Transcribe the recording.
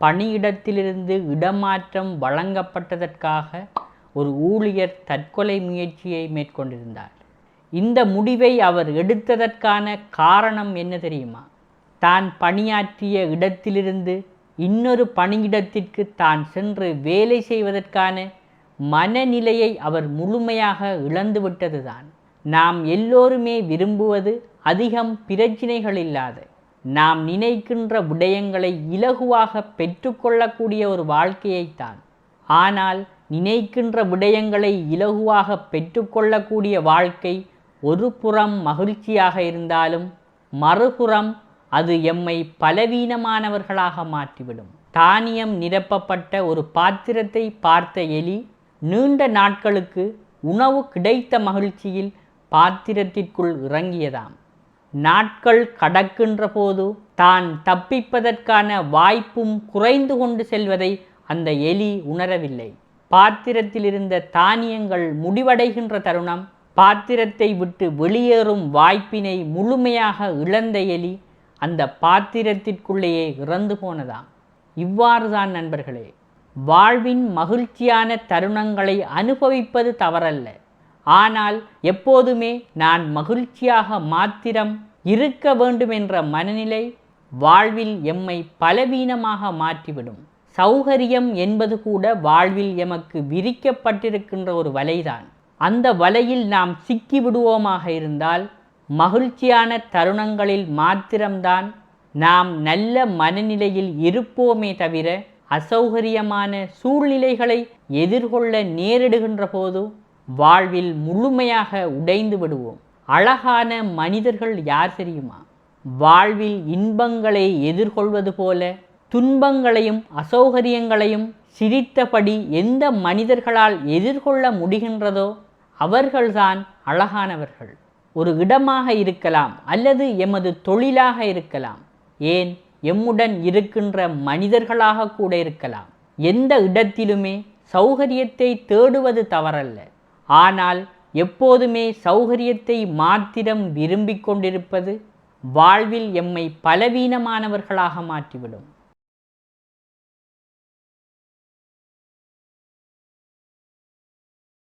பணியிடத்திலிருந்து இடமாற்றம் வழங்கப்பட்டதற்காக ஒரு ஊழியர் தற்கொலை முயற்சியை மேற்கொண்டிருந்தார். இந்த முடிவை அவர் எடுத்ததற்கான காரணம் என்ன தெரியுமா? தான் பணியாற்றிய இடத்திலிருந்து இன்னொரு பணியிடத்திற்கு தான் சென்று வேலை செய்வதற்கான மனநிலையை அவர் முழுமையாக இழந்துவிட்டதுதான் நாம் எல்லோருமே விரும்புவது அதிகம் பிரச்சினைகள் இல்லாத. நாம் நினைக்கின்ற விடயங்களை இலகுவாக பெற்றுக்கொள்ளக்கூடிய ஒரு வாழ்க்கையைத்தான். ஆனால் நினைக்கின்ற விடயங்களை இலகுவாக பெற்றுக்கொள்ளக்கூடிய வாழ்க்கை ஒரு புறம் மகிழ்ச்சியாக இருந்தாலும் மறுபுறம் அது எம்மை பலவீனமானவர்களாக மாற்றிவிடும். தானியம் நிரப்பப்பட்ட ஒரு பாத்திரத்தை பார்த்த எலி நீண்ட நாட்களுக்கு உணவு கிடைத்த மகிழ்ச்சியில் பாத்திரத்திற்குள் இறங்கியதாம். நாட்கள் கடக்கின்ற போது தான் தப்பிப்பதற்கான வாய்ப்பும் குறைந்து கொண்டு செல்வதை அந்த எலி உணரவில்லை. பாத்திரத்தில் இருந்த தானியங்கள் முடிவடைகின்ற தருணம் பாத்திரத்தை விட்டு வெளியேறும் வாய்ப்பினை முழுமையாக இழந்த எலி அந்த பாத்திரத்திற்குள்ளேயே இறந்து போனதாம். இவ்வாறுதான் நண்பர்களே வாழ்வின் மகிழ்ச்சியான தருணங்களை அனுபவிப்பது தவறல்ல. ஆனால் எப்போதுமே நான் மகிழ்ச்சியாக மாத்திரம் இருக்க வேண்டும் என்ற மனநிலை வாழ்வில் எம்மை பலவீனமாக மாற்றிவிடும். சௌகரியம் என்பது கூட வாழ்வில் எமக்கு விரிக்கப்பட்டிருக்கின்ற ஒரு வலைதான். அந்த வலையில் நாம் சிக்கி விடுவோமாக இருந்தால் மகிழ்ச்சியான தருணங்களில் மாத்திரம்தான் நாம் நல்ல மனநிலையில் இருப்போமே தவிர அசௌகரியமான சூழ்நிலைகளை எதிர்கொள்ள நேரிடுகின்ற போது வாழ்வில் முழுமையாக உடைந்து விடுவோம். அழகான மனிதர்கள் யார் தெரியுமா? வாழ்வில் இன்பங்களை எதிர்கொள்வது போல துன்பங்களையும் அசௌகரியங்களையும் சிரித்தபடி எந்த மனிதர்களால் எதிர்கொள்ள முடிகின்றதோ அவர்கள்தான் அழகானவர்கள். ஒரு இடமாக இருக்கலாம் அல்லது எமது தொழிலாக இருக்கலாம். ஏன்? எம்முடன் இருக்கின்ற மனிதர்களாக கூட இருக்கலாம். எந்த இடத்திலுமே சௌகரியத்தை தேடுவது தவறல்ல. ஆனால் எப்போதுமே சௌகரியத்தை மாத்திரம் விரும்பிக் கொண்டிருப்பது வாழ்வில் எம்மை பலவீனமானவர்களாக மாற்றிவிடும்.